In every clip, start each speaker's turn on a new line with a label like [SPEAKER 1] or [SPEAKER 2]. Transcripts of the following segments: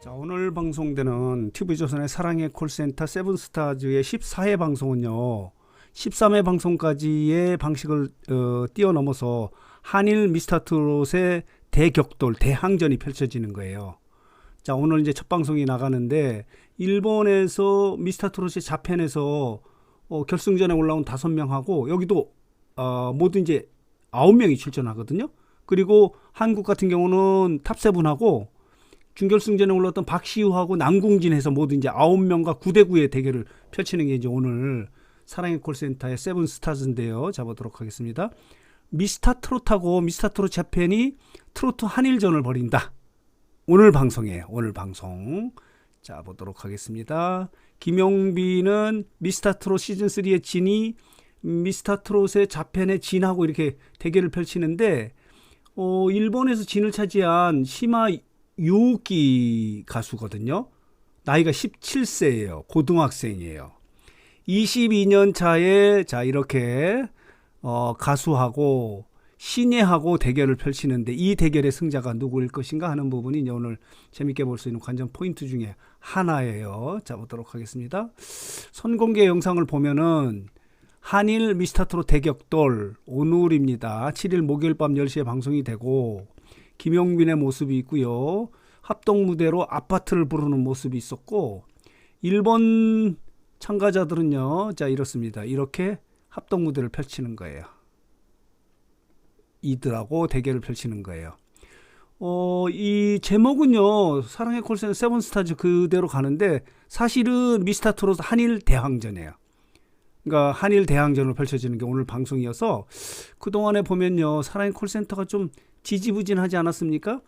[SPEAKER 1] 자, 오늘 방송되는 TV조선의 사랑의 콜센터 세븐스타즈의 14회 방송은요. 13회 방송까지의 방식을 어, 뛰어넘어서 한일 미스터트롯의 대격돌, 대항전이 펼쳐지는 거예요. 자, 오늘 이제 첫 방송이 나가는데 일본에서 미스터트롯의 자편에서 어, 결승전에 올라온 다섯 명하고 여기도 어, 모두 이제 아홉 명이 출전하거든요. 그리고 한국 같은 경우는 탑세븐하고 준결승전에 올랐던 박시우하고 남궁진해서 모두 이제 아홉 명과 9대9의 대결을 펼치는 게 이제 오늘 사랑의 콜센터의 세븐스타즈인데요. 잡아보도록 하겠습니다. 미스터 트롯하고 미스터 트롯 재팬이 트로트 한일전을 벌인다. 오늘 방송이에요. 오늘 방송. 자, 보도록 하겠습니다. 김용빈은 미스터 트롯 시즌3의 진이 미스터 트롯의 자펜의 진하고 이렇게 대결을 펼치는데, 어, 일본에서 진을 차지한 시마 유기 가수거든요. 나이가 17세예요. 고등학생이에요. 22년 차에 자 이렇게 어, 가수하고 신예하고 대결을 펼치는데 이 대결의 승자가 누구일 것인가 하는 부분이 오늘 재밌게 볼 수 있는 관전 포인트 중에 하나예요. 자 보도록 하겠습니다. 선공개 영상을 보면은 한일 미스터트롯 대격돌 오늘입니다. 7일 목요일 밤 10시에 방송이 되고 김용빈의 모습이 있고요. 합동 무대로 아파트를 부르는 모습이 있었고 일본 참가자들은요. 자 이렇습니다. 이렇게 합동 무대를 펼치는 거예요. 이들하고 대결을 펼치는 거예요. 어, 이 제목은요. 사랑의 콜센터 세븐스타즈 그대로 가는데 사실은 미스터 트롯 한일 대항전이에요. 그러니까 한일 대항전을 펼쳐지는 게 오늘 방송이어서 그동안에 보면요. 사랑의 콜센터가 좀 지지부진하지 않았습니까?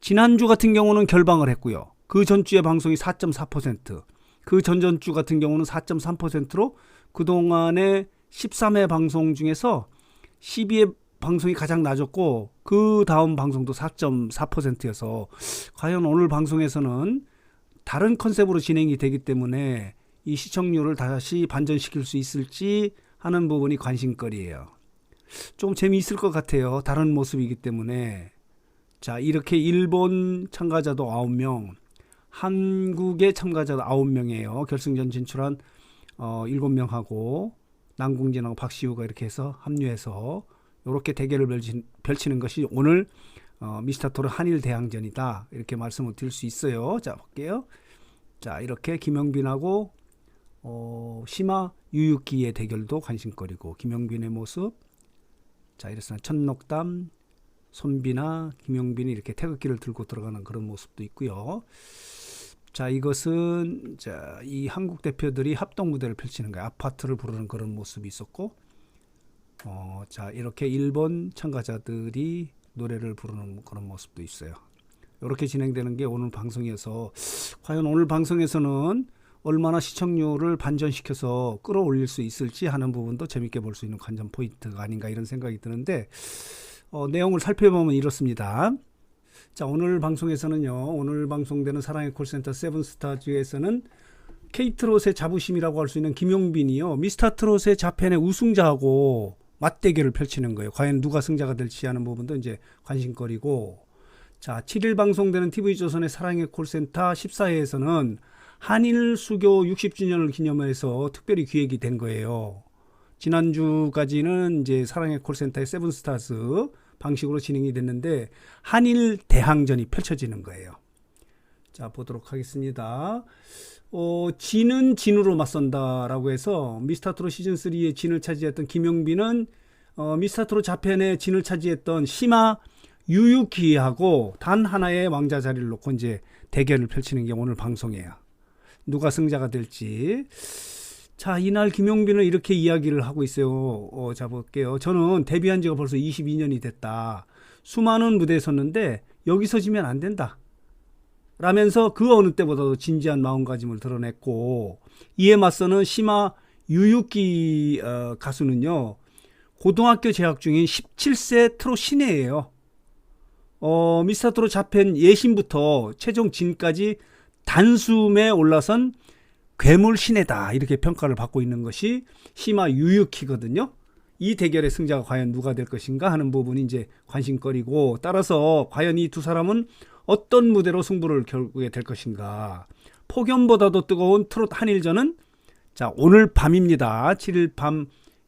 [SPEAKER 1] 지난주 같은 경우는 결방을 했고요. 그 전주에 방송이 4.4%, 그 전전주 같은 경우는 4.3%로 그동안에 13회 방송 중에서 12회 방송이 가장 낮았고 그 다음 방송도 4.4%여서 과연 오늘 방송에서는 다른 컨셉으로 진행이 되기 때문에 이 시청률을 다시 반전시킬 수 있을지 하는 부분이 관심거리예요. 좀 재미있을 것 같아요. 다른 모습이기 때문에. 자, 이렇게 일본 참가자도 9명, 한국의 참가자도 9명이에요. 결승전 진출한 어, 7명하고 남궁진하고 박시우가 이렇게 해서 합류해서 이렇게 대결을 펼치, 펼치는 것이 오늘 어, 미스터 토르 한일 대항전이다. 이렇게 말씀을 드릴 수 있어요. 자, 볼게요. 자, 이렇게 김영빈하고 어, 시마 유유키의 대결도 관심거리고 김영빈의 모습 자, 이래서 천록담, 손비나 김용빈이 이렇게 태극기를 들고 들어가는 그런 모습도 있고요. 자, 이것은 자, 이 한국 대표들이 합동 무대를 펼치는 거예요. 아파트를 부르는 그런 모습이 있었고, 어, 자, 이렇게 일본 참가자들이 노래를 부르는 그런 모습도 있어요. 이렇게 진행되는 게 오늘 방송이어서 과연 오늘 방송에서는 얼마나 시청률을 반전시켜서 끌어올릴 수 있을지 하는 부분도 재밌게 볼 수 있는 관전 포인트가 아닌가 이런 생각이 드는데 어, 내용을 살펴보면 이렇습니다. 자 오늘 방송에서는요 오늘 방송되는 사랑의 콜센터 세븐스타즈에서는 케이트롯의 자부심이라고 할 수 있는 김용빈이요 미스터트롯의 자펜의 우승자하고 맞대결을 펼치는 거예요. 과연 누가 승자가 될지 하는 부분도 이제 관심거리고 자 7일 방송되는 TV조선의 사랑의 콜센터 14회에서는 한일 수교 60주년을 기념해서 특별히 기획이 된 거예요. 지난주까지는 이제 사랑의 콜센터의 세븐스타즈 방식으로 진행이 됐는데 한일 대항전이 펼쳐지는 거예요. 자, 보도록 하겠습니다. 어, 진은 진으로 맞선다라고 해서 미스터트롯 시즌 3의 진을 차지했던 김영빈은 어, 미스터트롯 자편의 진을 차지했던 시마 유유키하고 단 하나의 왕자 자리를 놓고 이제 대결을 펼치는 게 오늘 방송이에요. 누가 승자가 될지. 자, 이날 김용빈은 이렇게 이야기를 하고 있어요. 어, 자, 볼게요. 저는 데뷔한 지가 벌써 22년이 됐다. 수많은 무대에 섰는데 여기서 지면 안 된다. 라면서 그 어느 때보다도 진지한 마음가짐을 드러냈고 이에 맞서는 시마 유유키 어, 가수는요. 고등학교 재학 중인 17세 트롯 신예예요. 어, 미스터 트롯 자펜 예신부터 최종 진까지 단숨에 올라선 괴물 신에다 이렇게 평가를 받고 있는 것이 히마 유유키거든요. 이 대결의 승자가 과연 누가 될 것인가 하는 부분이 이제 관심거리고 따라서 과연 이 두 사람은 어떤 무대로 승부를 결국에 될 것인가. 폭염보다도 뜨거운 트롯 한일전은 자, 오늘 밤입니다. 7일 밤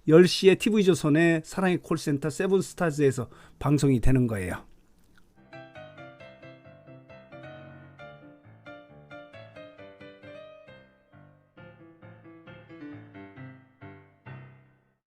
[SPEAKER 1] 10시에 TV조선의 사랑의 콜센터 세븐스타즈에서 방송이 되는 거예요.